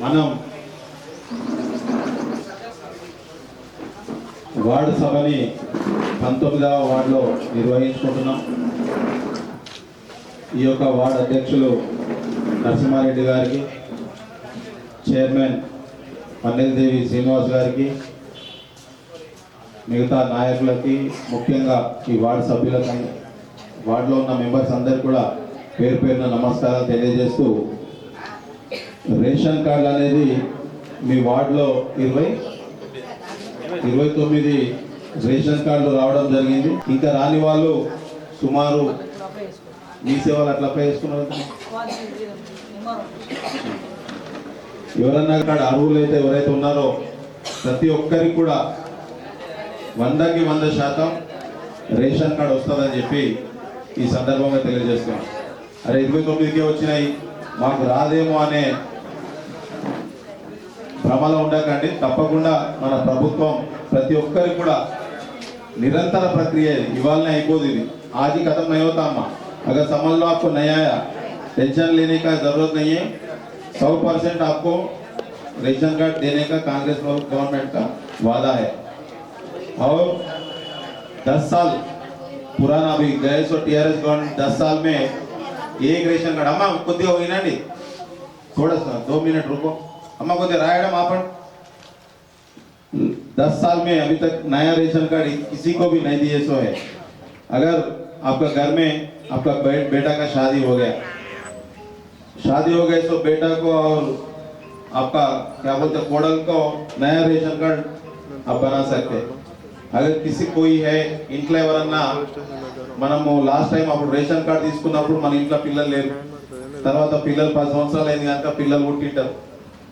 మనం వార్డు సభని పంతొమ్మిదవ వార్డులో నిర్వహించుకుంటున్నాం. ఈ యొక్క వార్డు అధ్యక్షులు నరసింహారెడ్డి గారికి చైర్మన్ పన్నెల్దేవి శ్రీనివాస్ గారికి మిగతా నాయకులకి ముఖ్యంగా ఈ వార్డు సభ్యులకి వార్డులో ఉన్న మెంబర్స్ అందరికీ కూడా పేరు పేరున నమస్కారాలు తెలియజేస్తూ రేషన్ కార్డు అనేది మీ వార్డులో ఇరవై ఇరవై తొమ్మిది రేషన్ కార్డులు రావడం జరిగింది. ఇంకా రాని వాళ్ళు సుమారు మీ సేవలు అట్లా అప్లై చేసుకున్నారు ఎవరన్నా అక్కడ అర్హులు అయితే ఎవరైతే ఉన్నారో ప్రతి ఒక్కరికి కూడా వందకి వంద శాతం రేషన్ కార్డు వస్తుందని చెప్పి ఈ సందర్భంగా తెలియజేస్తున్నాం. అరే ఇరవై తొమ్మిదికే వచ్చినాయి మాకు రాదేమో అనే భ్రమలో ఉండకండి తప్పకుండా మన ప్రభుత్వం ప్రతి ఒక్కరికి కూడా निरंतर प्रक्रिया है इवाल అయిపోదు ఇది आज ही खत्म नहीं होता अम्मा अगर समझ लो आपको नया आया टेंशन लेने का जरूरत नहीं है सौ परसेंट आपको रेशन कार्ड देने का कांग्रेस गवर्नमेंट का वादा है और दस साल पुराना अभी गए सो टीआरएस गवर्नमेंट दस साल में एक रेशन कार्ड अम्मा కొద్దిగా వినండి थोड़ा सा दो मिनट रुको अम्मा కొద్దిగా రాయడం ఆపండి दस साल में अभी तक नया रेशन कार्ड किसी को भी नहीं दिए सो है अगर आपका घर में आपका बे, बेटा का शादी हो गया शादी हो गए तो बेटा को और आपका क्या बोलते हैं, कोडल को नया रेशन कार्ड आप बना सकते हैं అగర్ కిసి పోయి హే ఇంట్లో ఎవరన్నా మనము లాస్ట్ టైం అప్పుడు రేషన్ కార్డు తీసుకున్నప్పుడు మన ఇంట్లో పిల్లలు లేరు. తర్వాత పిల్లలు పది సంవత్సరాలు అయింది కనుక పిల్లలు పుట్టింటారు.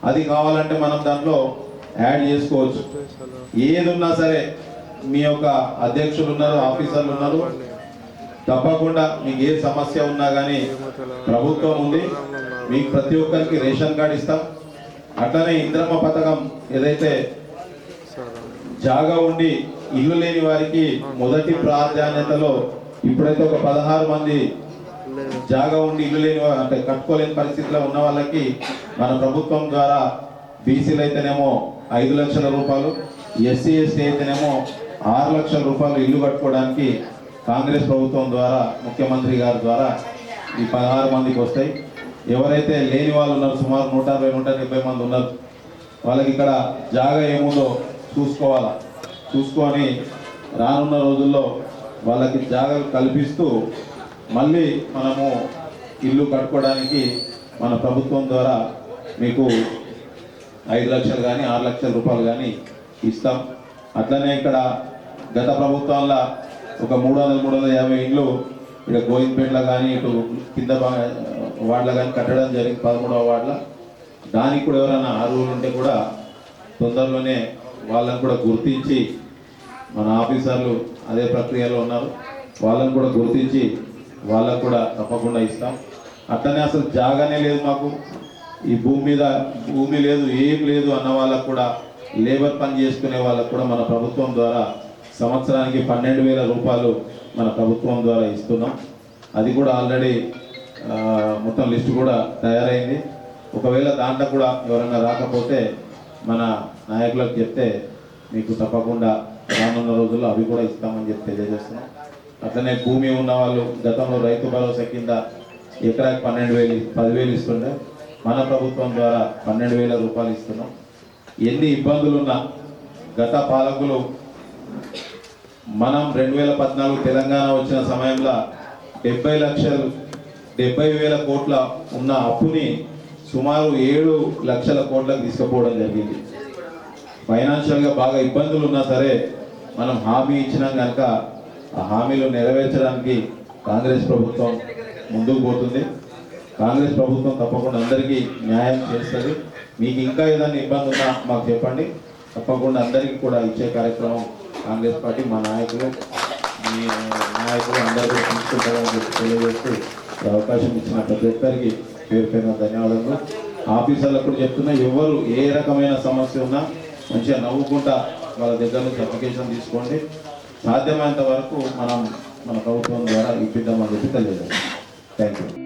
అది కావాలంటే మనం దాంట్లో యాడ్ చేసుకోవచ్చు. ఏది ఉన్నా సరే మీ యొక్క అధ్యక్షులు ఉన్నారు ఆఫీసర్లు ఉన్నారు. తప్పకుండా మీకు ఏ సమస్య ఉన్నా కానీ ప్రభుత్వం ఉంది. మీకు ప్రతి ఒక్కరికి రేషన్ కార్డు ఇస్తాం. అట్లనే ఇంద్రమ్మ పథకం ఏదైతే జాగా ఉండి ఇల్లు లేని వారికి మొదటి ప్రాధాన్యతలో ఇప్పుడైతే ఒక పదహారు మంది జాగా ఉండి ఇల్లు లేని అంటే కట్టుకోలేని పరిస్థితిలో ఉన్న వాళ్ళకి మన ప్రభుత్వం ద్వారా బీసీలు అయితేనేమో ఐదు లక్షల రూపాయలు ఎస్సీ ఎస్టీ అయితేనేమో ఆరు లక్షల రూపాయలు ఇల్లు కట్టుకోవడానికి కాంగ్రెస్ ప్రభుత్వం ద్వారా ముఖ్యమంత్రి గారి ద్వారా ఈ పదహారు మందికి వస్తాయి. ఎవరైతే లేని వాళ్ళు ఉన్నారు సుమారు నూట అరవై నూట డెబ్బై మంది ఉన్నారు వాళ్ళకి ఇక్కడ జాగా ఏముందో చూసుకోవాలా? చూసుకొని రానున్న రోజుల్లో వాళ్ళకి జాగ్రత్త కల్పిస్తూ మళ్ళీ మనము ఇల్లు కట్టుకోవడానికి మన ప్రభుత్వం ద్వారా మీకు ఐదు లక్షలు కానీ ఆరు లక్షల రూపాయలు కానీ ఇస్తాం. అట్లనే ఇక్కడ గత ప్రభుత్వంలో ఒక మూడు వందల మూడు వందల యాభై ఇండ్లు ఇక్కడ గోవింద్పేటలో కానీ ఇటు కింద వార్డులో కానీ కట్టడం జరిగింది పదమూడవ వార్డులో దానికి కూడా ఎవరైనా అర్హులు ఉంటే కూడా తొందరలోనే వాళ్ళని కూడా గుర్తించి మన ఆఫీసర్లు అదే ప్రక్రియలో ఉన్నారు. వాళ్ళని కూడా గుర్తించి వాళ్ళకు కూడా తప్పకుండా ఇస్తాం. అట్లనే అసలు జాగానే లేదు మాకు. ఈ భూమి మీద భూమి లేదు ఏం లేదు అన్న వాళ్ళకు కూడా లేబర్ పని చేసుకునే వాళ్ళకు కూడా మన ప్రభుత్వం ద్వారా సంవత్సరానికి పన్నెండు వేల రూపాయలు మన ప్రభుత్వం ద్వారా ఇస్తున్నాం. అది కూడా ఆల్రెడీ మొత్తం లిస్ట్ కూడా తయారైంది. ఒకవేళ దాంట్లో కూడా ఎవరైనా రాకపోతే మన నాయకులకు చెప్తే మీకు తప్పకుండా రానున్న రోజుల్లో అవి కూడా ఇస్తామని చెప్పి తెలియజేస్తున్నాం. అట్లనే భూమి ఉన్న వాళ్ళు గతంలో రైతు భరోసా కింద ఎకరాకి పన్నెండు వేలు పదివేలు ఇస్తుండే. మన ప్రభుత్వం ద్వారా పన్నెండు వేల రూపాయలు ఇస్తున్నాం. ఎన్ని ఇబ్బందులు ఉన్నా గత పాలకులు మనం రెండు వేల పద్నాలుగు తెలంగాణ వచ్చిన సమయంలో డెబ్బై లక్షలు డెబ్బై వేల కోట్ల ఉన్న అప్పుని సుమారు ఏడు లక్షల కోట్లకు తీసుకుపోవడం జరిగింది. ఫైనాన్షియల్గా బాగా ఇబ్బందులు ఉన్నా సరే మనం హామీ ఇచ్చినాం కనుక ఆ హామీలు నెరవేర్చడానికి కాంగ్రెస్ ప్రభుత్వం ముందుకు పోతుంది. కాంగ్రెస్ ప్రభుత్వం తప్పకుండా అందరికీ న్యాయం చేస్తుంది. మీకు ఇంకా ఏదైనా ఇబ్బంది ఉన్నా మాకు చెప్పండి. తప్పకుండా అందరికీ కూడా ఇచ్చే కార్యక్రమం కాంగ్రెస్ పార్టీ మా నాయకులు మీ నాయకులు అందరూ తీసుకుంటారని చెప్పి తెలియజేస్తూ అవకాశం ఇచ్చిన ప్రతి ఒక్కరికి పేరు పేరున ధన్యవాదాలు ఆఫీసర్లకు కూడా చెప్తున్నా ఎవరు ఏ రకమైన సమస్య ఉన్నా మంచిగా నవ్వుకుంటా వాళ్ళ దగ్గర నుంచి అప్లికేషన్ తీసుకోండి. సాధ్యమైనంత వరకు మనం మన ప్రభుత్వం ద్వారా ఇప్పిద్దామని చెప్పి తెలియజేస్తాం థ్యాంక్ యూ